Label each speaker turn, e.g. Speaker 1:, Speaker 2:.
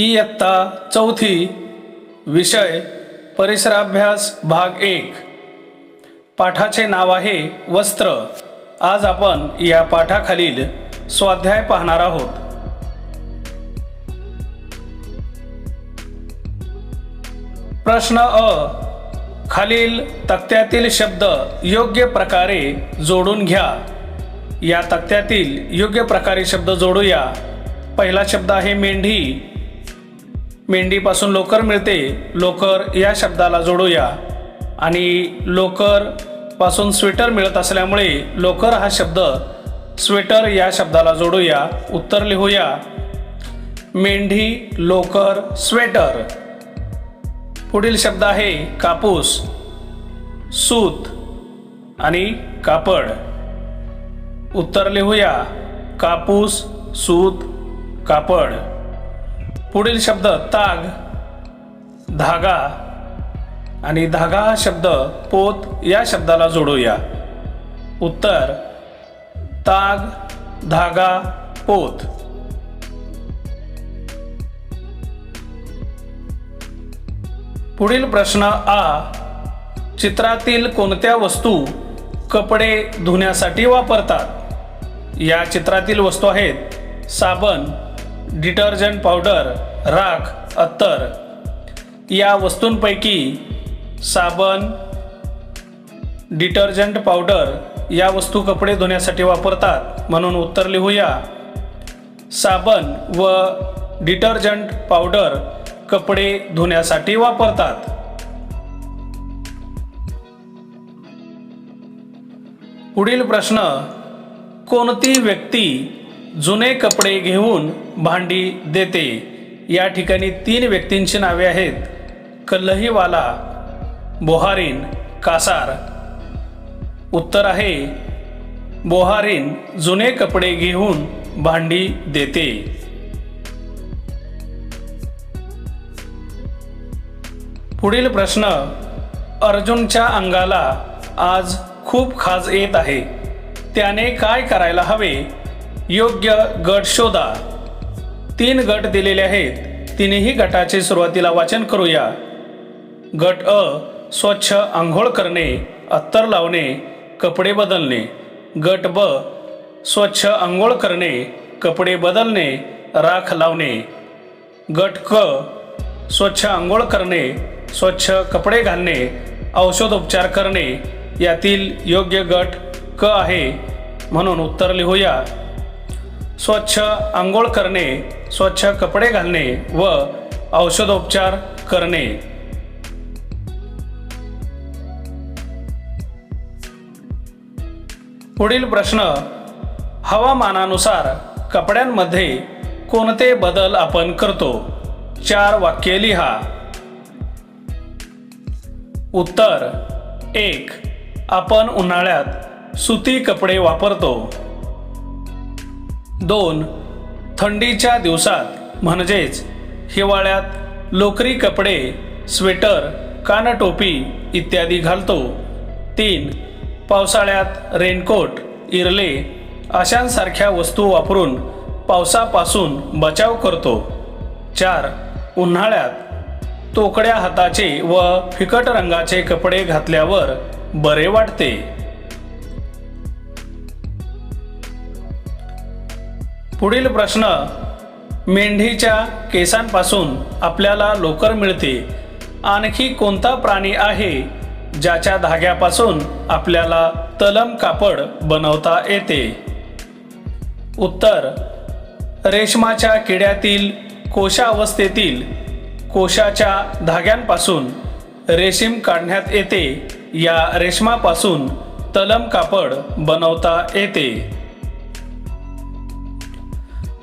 Speaker 1: इयत्ता चौथी विषय परिसराभ्यास भाग एक. पाठाचे नाव आहे वस्त्र. आज आपण या पाठाखालील स्वाध्याय पाहणार आहोत. प्रश्न अ. खालील तक्त्यातील शब्द योग्य प्रकारे जोडून घ्या. या तक्त्यातील योग्य प्रकारे शब्द जोडूया. पहिला शब्द आहे मेंढी. मेंढीपासून लोकर मिळते. लोकर या शब्दाला जोडूया. आणि लोकरपासून स्वेटर मिळत असल्यामुळे लोकर हा शब्द स्वेटर या शब्दाला जोडूया. उत्तर लिहूया. मेंढी लोकर स्वेटर. पुढील शब्द आहे कापूस सूत आणि कापड. उत्तर लिहूया. कापूस सूत कापड. पुढील शब्द ताग धागा आणि धागा हा शब्द पोत या शब्दाला जोडूया. उत्तर ताग धागा पोत. पुढील प्रश्न आ चित्रातील कोणत्या वस्तू कपडे धुण्यासाठी वापरतात? या चित्रातील वस्तू आहेत साबण डिटर्जंट पावडर राख अत्तर या वस्तूंपैकी साबण डिटर्जंट पावडर या वस्तू कपडे धुण्यासाठी वापरतात. म्हणून उत्तर लिहूया. साबण व डिटर्जंट पावडर कपडे धुण्यासाठी वापरतात. पुढील प्रश्न कोणती व्यक्ती जुने कपडे घेऊन भांडी देते. या ठिकाणी तीन व्यक्तींची नावे आहेत. कल्लहीवाला बोहारीन कासार. उत्तर आहे बोहारीन जुने कपडे घेऊन भांडी देते. पुढील प्रश्न अर्जुनच्या अंगाला आज खूप खाज येत आहे. त्याने काय करायला हवे? योग्य गट शोधा. तीन गट दिलेले आहेत. तिन्ही गटाचे सुरुवातीला वाचन करूया. गट अ स्वच्छ आंघोळ करणे अत्तर लावणे कपडे बदलणे. गट ब स्वच्छ आंघोळ करणे कपडे बदलणे राख लावणे. गट क स्वच्छ आंघोळ करणे स्वच्छ कपडे घालणे औषधोपचार करणे. यातील योग्य गट क आहे. म्हणून उत्तर लिहूया. स्वच्छ आंघोळ करणे स्वच्छ कपडे घालणे व औषधोपचार करणे. पुढील प्रश्न हवामानानुसार कपड्यांमध्ये कोणते बदल आपण करतो? चार वाक्ये लिहा. उत्तर एक आपण उन्हाळ्यात सुती कपडे वापरतो. दोन थंडीच्या दिवसात म्हणजेच हिवाळ्यात लोकरी कपडे स्वेटर कानटोपी इत्यादी घालतो. तीन पावसाळ्यात रेनकोट इरले अशांसारख्या वस्तू वापरून पावसापासून बचाव करतो. चार उन्हाळ्यात तोकड्या हाताचे व फिकट रंगाचे कपडे घातल्यावर बरे वाटते. पुढील प्रश्न मेंढीच्या केसांपासून आपल्याला लोकर मिळते. आणखी कोणता प्राणी आहे ज्याच्या धाग्यापासून आपल्याला तलम कापड बनवता येते? उत्तर रेशमाच्या किड्यातील कोशावस्थेतील कोशाच्या धाग्यांपासून रेशीम काढण्यात येते. या रेशमापासून तलम कापड बनवता येते.